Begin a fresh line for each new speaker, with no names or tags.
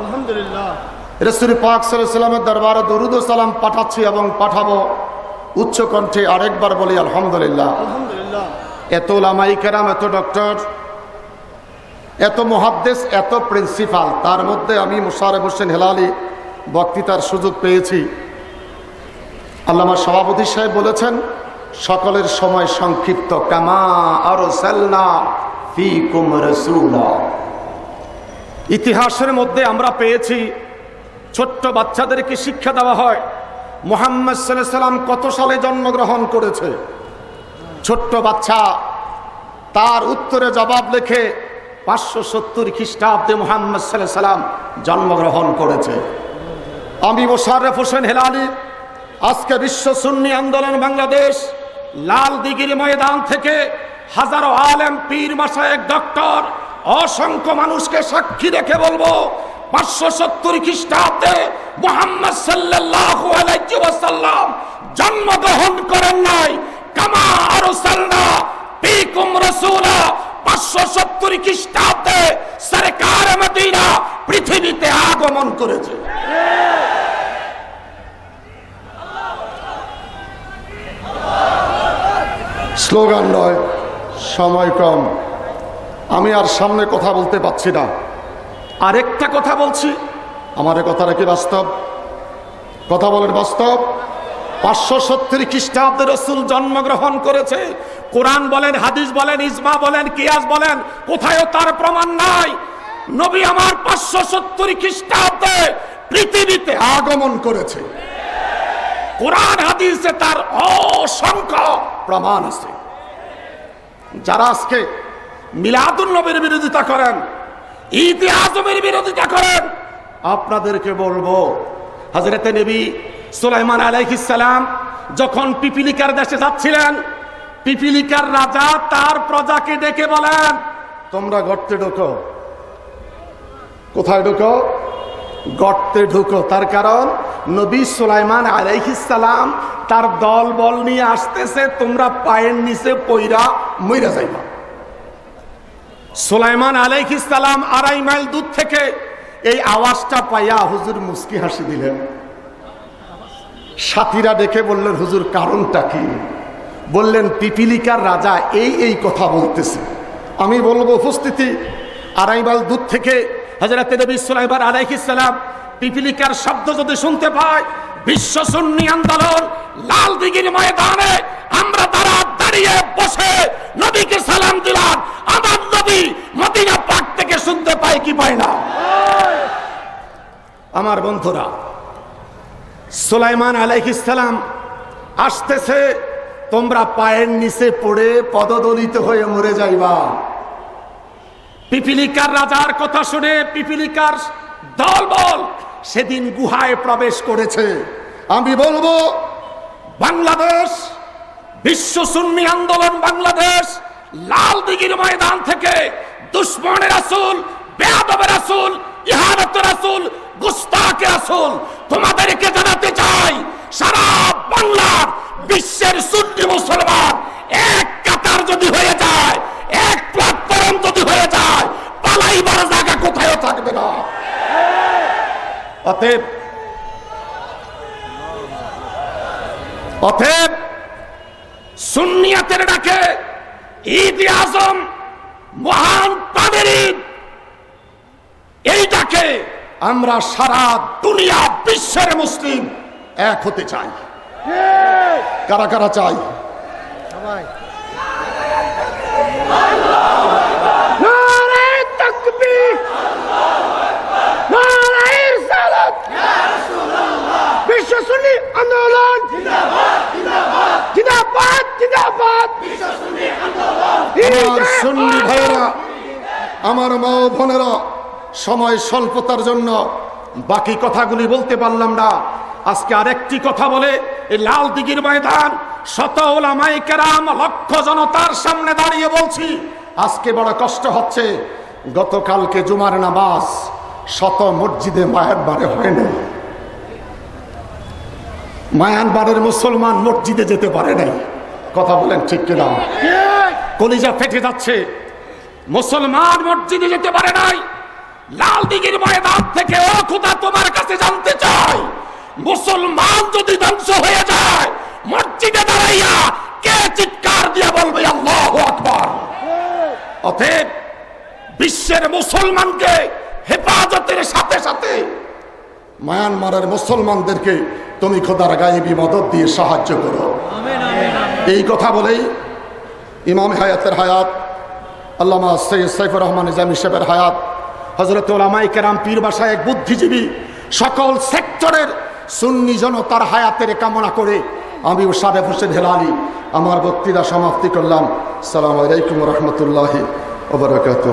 আলহামদুলিল্লাহ।
রসুল পাক সাল্লামের দরবারে দরুদ সালাম পাঠাচ্ছি এবং পাঠাবো। উচ্চ কণ্ঠে আরেকবার বলি আলহামদুলিল্লাহ।
আলহামদুলিল্লাহ।
এত লামাই এত ডক্টর এত মহাদ্দেশ এত প্রিন্সিপাল তার মধ্যে আমি মোশারেফ হোসেন হেলালি বক্তৃতার সুযোগ পেয়েছি। আল্লামা সভাপতি সাহেব বলেছেন সকলের সময় সংক্ষিপ্ত কামা আর ফি কুম রসুলা। ইতিহাসের মধ্যে আমরা পেয়েছি, ছোট্ট বাচ্চাদেরকে শিক্ষা দেওয়া হয়, মোহাম্মদ সাল্লাম কত সালে জন্মগ্রহণ করেছে। ছোট্ট বাচ্চা, তার উত্তরে জবাব লেখে, পাঁচশো সত্তর খ্রিস্টাব্দে মোহাম্মদ সাল্লাম জন্মগ্রহণ করেছে। আমি মোশাররফ হোসেন হেলালি, আজকে বিশ্ব সুন্নি আন্দোলন বাংলাদেশ লাল দিঘির ময়দান থেকে হাজারো আলেম পীর মাসায়েক ডক্টর অসংখ্য মানুষকে সাক্ষী রেখে বলব, পাঁচশো সত্তর খ্রিস্টাব্দে মোহাম্মদ আলাইহি জন্মগ্রহণ করেন নাই। কামা আরও সাল্লা পিকুম রাসূলা, পাঁচশো সত্তর খ্রিস্টাব্দে সরকার মদিনা পৃথিবীতে আগমন করেছে। স্লোগান নয় সময় কম আমি আর সামনে কথা বলতে পারছি না। আরেকটা কথা বলছি। আমার কথাটা কি বাস্তব? কথা বলেন বাস্তব? পাঁচশো সত্তর খ্রিস্টাব্দে রসুল জন্মগ্রহণ করেছে। কোরআন বলেন, হাদিস বলেন ইসমা বলেন, কিয়াস বলেন, কোথায়ও তার প্রমাণ নাই। নবী আমার পাঁচশো সত্তর খ্রিস্টাব্দে পৃথিবীতে আগমন করেছে। কোরআন, হাদিসে তার অসংখ্য প্রমাণ আছে। যারা আজকে মিলাদুল বিরোধিতা করেন ঈদে আজমের বিরোধিতা করেন। আপনাদেরকে বলব হজরতে নবী সুলাইমান আলাইহিসালাম যখন পিপিলিকার দেশে যাচ্ছিলেন, পিপিলিকার রাজা তার প্রজাকে ডেকে বলেন, তোমরা গর্তে ঢোকো। কোথায় ঢোকো? গর্তে ঢুকো। তার কারণ, নবী সুলাইমান আলাইহিসালাম তার দল বল নিয়ে আসতেছে, তোমরা পায়ের নিচে পইরা মইরা যাইবা। সুলাইমান আলাইহিসালাম আড়াই মাইল দূর থেকে এই আওয়াজটা পাইয়া হুজুর মুস্কি হাসি দিলেন। সাথীরা দেখে বললেন, হুজুর, কারণটা কি? বললেন, পিপিলিকার রাজা এই এই কথা বলতেছে। আমি বলব, উপস্থিতি, আড়াই মাইল দূর থেকে হাজরাতে নবী সুলাইমান আলাইহিসালাম পিপিলিকার শব্দ যদি শুনতে পায়, বিশ্ব সুন্নি আন্দোলন লাল দিঘির ময়দানে আমরা তারা দাঁড়িয়ে বসে নবীকে সালাম দিলাম। মদিনা পাক থেকে শুনতে পাই কি পায় না? আমার বন্ধুরা, সুলাইমান আলাইহিসালাম আসতেছে, তোমরা পায়ের নিচে পড়ে পদদলিত হয়ে মরে যাইবা। পিপিলিকার রাজার কথা শুনে পিপিলিকার দল দলবল সেদিন গুহায় প্রবেশ করেছে। আমি বলব, বাংলাদেশ, বিশ্ব সুন্নি আন্দোলন বাংলাদেশ, লাল দিঘির ময়দান থেকে দুশ্মনের আসুল বেয়াদবের আসুল ইহানতের আসুল গুস্তাকের আসুল তোমাদেরকে জানাতে চাই, সারা বাংলার বিশ্বের সুন্নি মুসলমান এক কাতার যদি হয়ে যায়, এক প্ল্যাটফর্ম যদি হয়ে যায়, পালাইবার জায়গা কোথাও থাকবে না। অতএব অতএব, সুন্নিয়াতের ডাকে ঈদ আজম মহান তাদের ঈদ এই ডাকে আমরা সারা দুনিয়া বিশ্বের মুসলিম এক হতে চাই। কারা কারা চাই?
সবাই।
আন্দোলন
আমার সুন্নি আমার মা বোনেরা সময় স্বল্পতার জন্য বাকি কথাগুলি বলতে পারলাম না। আজকে আরেকটি কথা বলে এই লাল দিঘির ময়দান শত লক্ষ জনতার সামনে দাঁড়িয়ে বলছি আজকে বড় কষ্ট হচ্ছে গতকালকে জুমার নামাজ শত মসজিদে মায়ানবারে বারে হয় না মায়ানবারের মুসলমান মসজিদে যেতে পারে নাই। কথা বলেন ঠিক কিনা? কলিজা ফেটে যাচ্ছে। মুসলমান মসজিদে যেতে পারে নাই।
লাল দিঘির ময়দান থেকে ও খোদা তোমার কাছে জানতে চাই। মুসলমান যদি ধ্বংস হয়ে যায় মসজিদে দাঁড়াইয়া কে চিৎকার দিয়ে বলবে আল্লাহ আকবার অতএব বিশ্বের মুসলমানকে হেফাজতের সাথে সাথে
মায়ানমারের মুসলমানদেরকে তুমি খোদার গায়েবী মদত দিয়ে সাহায্য করো। এই কথা বলেই ইমাম হায়াতের হায়াত আল্লামা সৈয়দ সাইফুর রহমান নিজাম হিসেবের হায়াত হজরত ওলামাই কেরাম পীর বাসায় এক বুদ্ধিজীবী সকল সেক্টরের সুন্নি জনতার হায়াতের কামনা করে আমি ও সাবেক হোসেন হেলালি আমার বক্তৃতা সমাপ্তি করলাম। সালাম আলাইকুম রহমতুল্লাহ ওবরাকাতুহ